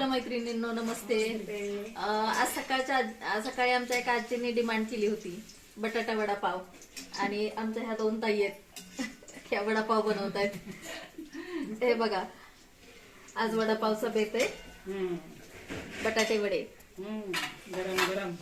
मित्रमैत्रिणींनो नमस्ते. अं, आज सकाळच्या आज सकाळी आमच्या एका आजीने डिमांड केली होती बटाटा वडापाव. आणि आमच्या ह्या दोन ताई आहेत. ह्या वडापाव बनवत आहेत हे बघा. आज वडापावचा बेत आहे. बटाटे वडे. गरम गरम.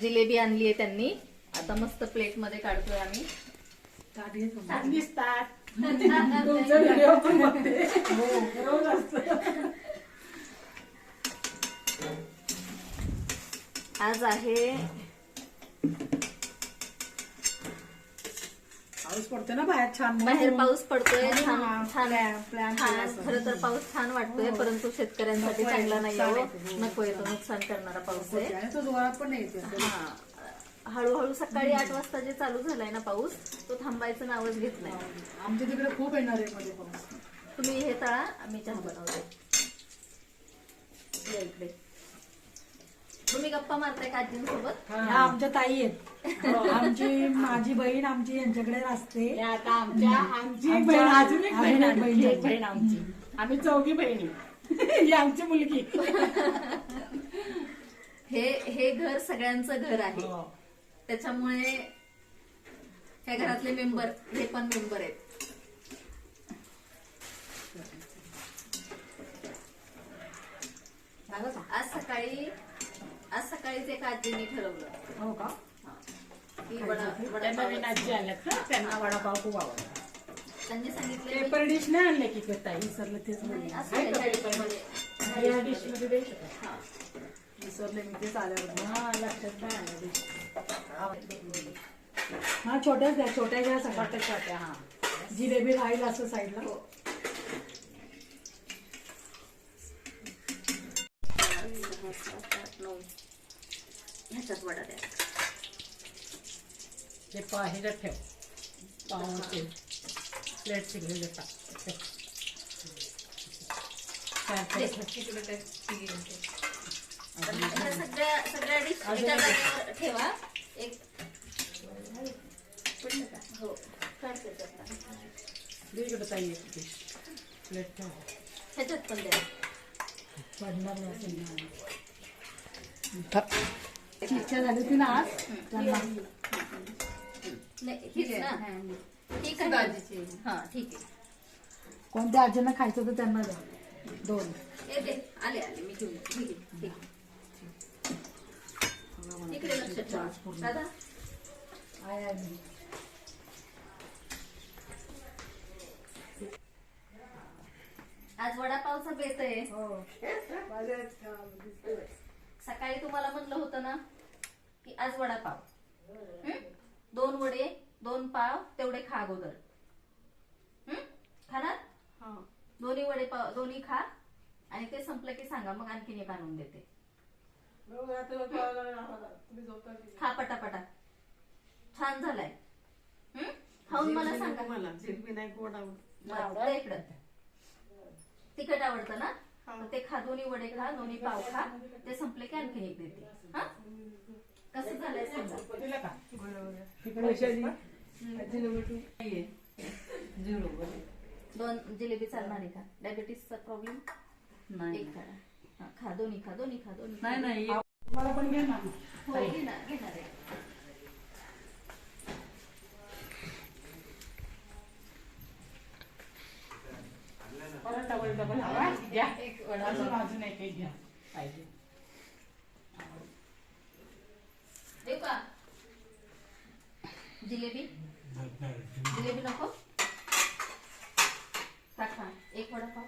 जिलेबी आणली आहे त्यांनी. आता मस्त प्लेटमध्ये काढतोय आम्ही. दिसतात तुमचा व्हिडिओ पण बघते. हो रोज असतं. आज आहे पाऊस पडतो ना बाहेर छान बाहेर पाऊस पडतोय हा, छान. खरं तर पाऊस छान वाटतोय हो. परंतु शेतकऱ्यांसाठी चांगला नाही नको येतो नुकसान करणारा पाऊस आहे तो जोरात पण नाही येते हा. हळूहळू सकाळी आठ वाजता जे चालू झालाय ना पाऊस तो थांबायचं नावच घेत नाही. आमच्या तिकडे खूप येणार आहे मध्ये पाऊस. तुम्ही हे तळा आम्ही चहा बनवते. या इकडे. तुम्ही गप्पा मारताय का आजींसोबत? ह्या आमच्या ताई आहेत. आमची माझी बहीण आमची यांच्याकडे असते हे आता आमच्या आमची आमच्या- बहीण अजून एक बहीण अजून एक आहे. बहीण एक बहीण आमची. आम्ही चौघी बहिणी. ही आमची मुलगी. हे हे घर सगळ्यांचं घर आहे. हो. त्याच्यामुळे ह्या घरातले मेंबर हे पण मेंबर आहेत. का? आज सकाळी आज सकाळीच एका आजीने ठरवलं. हो का? की वडा त्या वडापाव नवीन आजी आल्यात ना त्यांना वडापाव खूप आवडतो त्यांनी सांगितले पेपर डिश नाही आणले की ते ताई? विसरले तेच म्हणले असं आहे का त्याच्या paper डिशमध्ये. dish? या डिशमध्ये देऊ शकत. हा. विसरले मी तेच आल्यावर. हा लक्षात नाही आलं डिश. हा छोट्याच द्या छोट्या घ्या सगळ्या छोट्या छोट्या हा जिलेबी राहील असं साईडला हो. सहा, सात, आठ, नऊ. ह्याच्यात वडा द्या ते पा ह्याच्यात ठेव पावाचे प्लेट सगळे देतात चार दे. प्लेट. तर ह्या सगळ्या सगळ्या डिश एका जागेवर ठेवा एक? हो डिश प्लेट ह्याच्यात पण द्या. पडणार नाही असं. इच्छा झाली होती ना आज. त्यांना. नाही हीच ना. ठीक आहे. हा ठीक आहे. कोणत्या आजींना खायचं तर त्यांना द्या दोन. ए दे. आले आले. मी घेऊन येते. ठीक आहे ठीक आहे. इकडे लक्ष ठेवा. दादा. आज वडापावचा बेत आहे. हो. सकाळी तुम्हाला म्हणलं होतं ना की आज वडापाव? दोन वडे दोन पाव तेवढे खा अगोदर? खाणार? दोन्ही वडे पाव दोन्ही खा. आणि ते संपलं की सांगा मग आणखीन एक आणून देते. खा पटापटा छान झालाय. हं? खाऊन मला सांगा. मला जिलबी नाही गोड आवडत? इकडं. तिखट आवडतं ना? ते खा दोन्ही वडे खा दोन्ही पाव खा. ते संपले की आणखीन एक देते. हा? कसं झालंय सांगा. दिलं का? तिकडे दोन जिलेबी चालणार आहे का? डायबिटीसचा प्रॉब्लेम एक खा खा दोन्ही खा दोन्ही खा दोन्ही खा. नाही नाही मला पण घे ना. हो, घेणार घेणार आहे. परत डबल डबल हवा. घ्या. अजून अजून एक एक घ्या. पाहिजे. देऊ का? जिलेबी? जिलेबी नको? टाका एक वडापाव.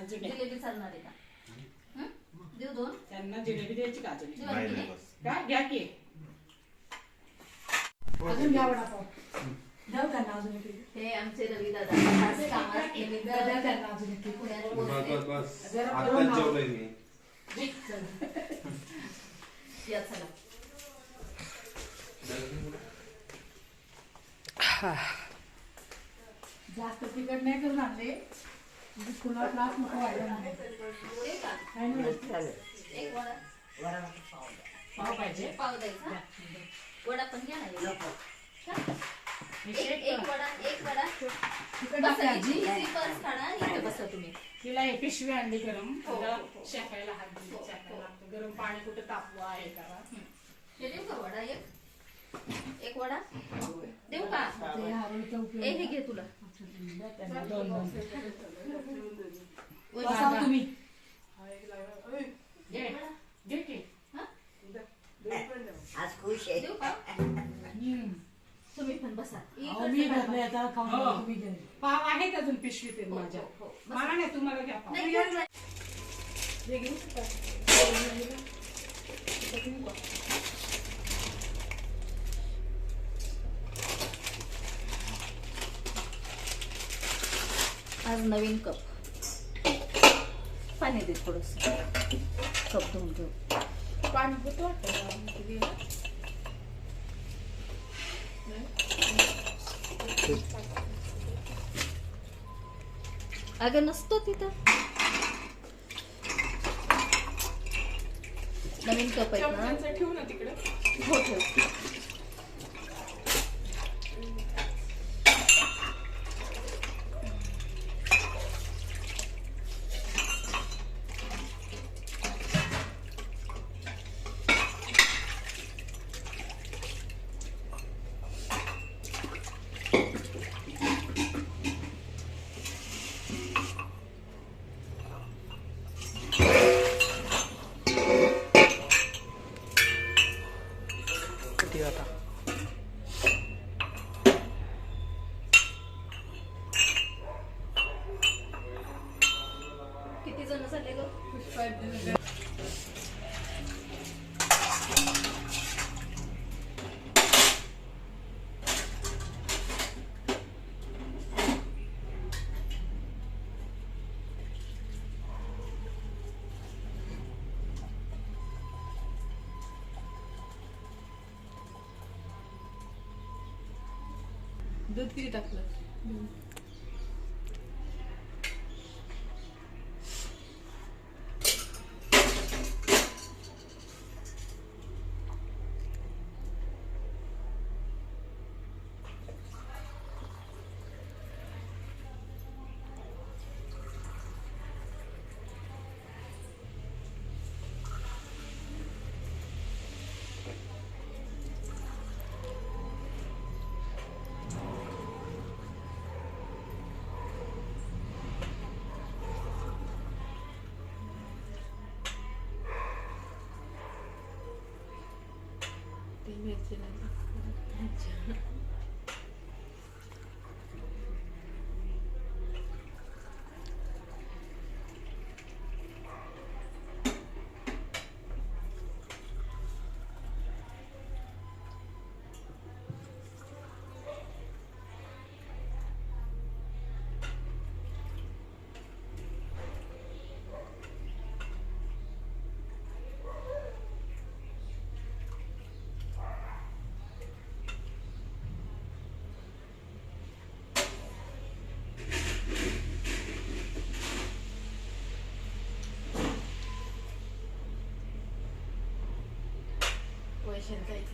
अजून एक. जिलेबी चालणार आहे का? जिलेबी द्यायची का अजून? काय? घ्या की अजून घ्या वडापाव. त्यांना अजून एक हे आमचे रवी दादा. खास त्यांना अजून एक पुण्यात बस पोहोचले. बस बस. जरा आत्ताच गरम जेवलोय मी. या चला. जास्त तिखट नाही करून आणले. म्हणजे पुन्हा त्रास नको व्हायला. म्हणून. काय नाही एक वडा. पाव पाहिजे पाव द्यायचा वडा पण घ्या ना. एक. हे? एक शेक एक कर. वडा एक वडा. तिकडे बसा, टाकली आजी. इथे- इथे पर्स काढा इथे बसा तुम्ही. तिला हे पिशवी आणली गरम. हो, तिला हो, हो. शेकायला हात दिले, हो, शेकायला हो. लागतं. गरम पाणी कुठे तापवा हे करा. हे देऊ का वडा एक? एक वडा? देऊ का? ते आवडतं उपयोग. ए हे घे तुला. द्या त्यांना. दोन. तुम्ही. की? आज खुश आहे देऊ का हम्म. तुम्ही पण बसा अहो, मी इकडचं भरले आता खाऊन हो. तुम्ही घ्या. पाव आहेत अजून पिशवीत आहेत हो, माझ्या हो. बसा. मला नाही तुम्हाला घ्या पाव नाही. हे घेऊ. आज नवीन कप पाणी दे थोडस कप घेऊ पाणी होतं आहे? अगं नसतो तिथं. नवीन कप आहेत ना? ठेवू ना तिकडे. हो ठेव. दूध किती टाकलं? ते मिरची नाही पैशाला जायचं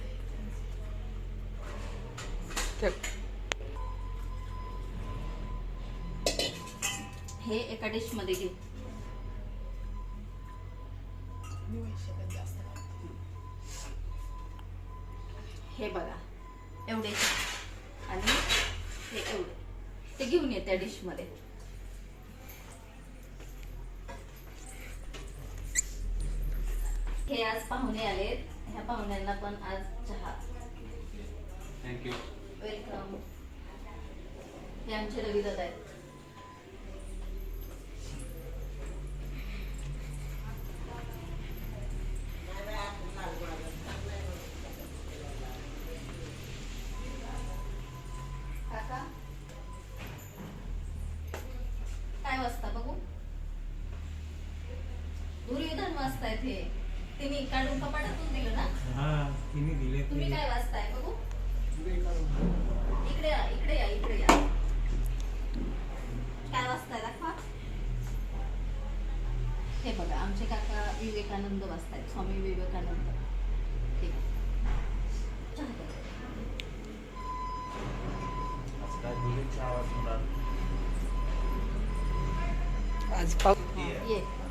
हे एका डिशमध्ये घे. हे बघा. एवढे. आणि हे एवढे. ते घेऊन ये त्या डिशमध्ये. हे आज पाहुणे आलेत. ह्या पाहुण्यांना पण आज चहा. थँक्यू वेलकम हे आमचे रवी दादा आहेत. काका? काय वाजता बघू? दुर्योधन वाजतायत हे. तिने काढून कपाटातून दिलं ना? हा तिने दिले तुम्ही काय वाचताय बघू? इकडे या इकडे या इकडे या. काय वाचताय? दाखवा. हे बघा आमचे काका विवेकानंद वाचतायत. स्वामी विवेकानंद. ठीक. आज पाऊ ये.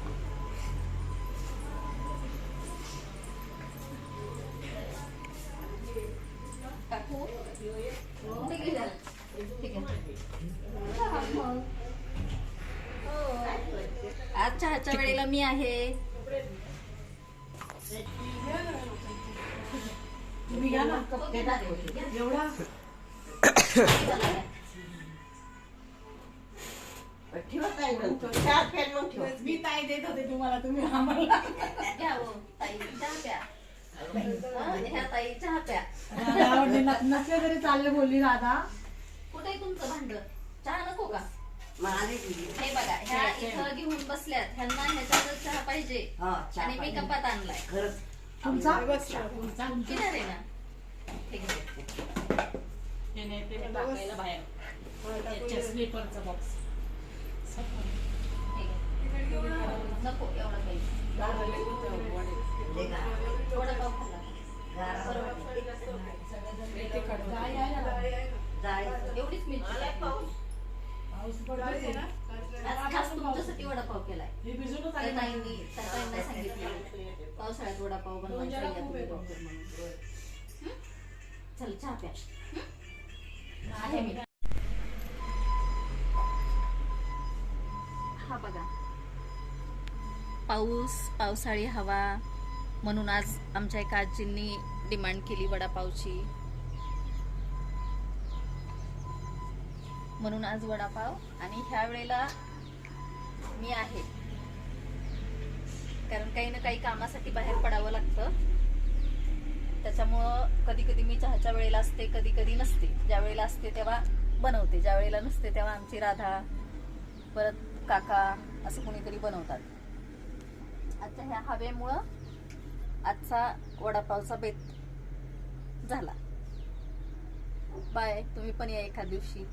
मग ठेव मी ताई देत होते तुम्हाला तुम्ही आम्हाला घ्या हो, ताई चहा प्या. हं, ह्या ताई चहा प्या. नसले तरी चालेल बोलली राधा कुठे आहे तुमचं भांड? चहा नको का? हे बघा ह्या इथं घेऊन बसल्यात. ह्यांना ह्याच्यातच चहा पाहिजे. हा आणि मी. कपात आणलाय. खरंच. तुमचा? आहे ना? ठीक आहे बॉक्स नको एवढा काही. एवढीच ना आज खास तुमच्यासाठी वडापाव केलाय. ताईंनी ताईंना सांगितलं. पावसाळ्यात वडापाव बनवायचा या तुम्ही लवकर म्हणून हं? चल चहा प्या. हं? आहे मी. हा बघा. पाऊस पावसाळी हवा म्हणून आज आमच्या एका आजींनी डिमांड केली वडापावची. म्हणून आज वडापाव आणि ह्या वेळेला मी आहे. कारण काही ना काही कामासाठी बाहेर पडावं लागतं. त्याच्यामुळं कधी कधी मी चहाच्या वेळेला असते कधी कधी नसते. ज्या वेळेला असते तेव्हा बनवते. ज्या वेळेला नसते तेव्हा आमची राधा परत काका असं कोणीतरी बनवतात. आजच्या ह्या हवेमुळं आजचा वडापावचा बेत झाला. बाय. तुम्ही पण या एखाद दिवशी.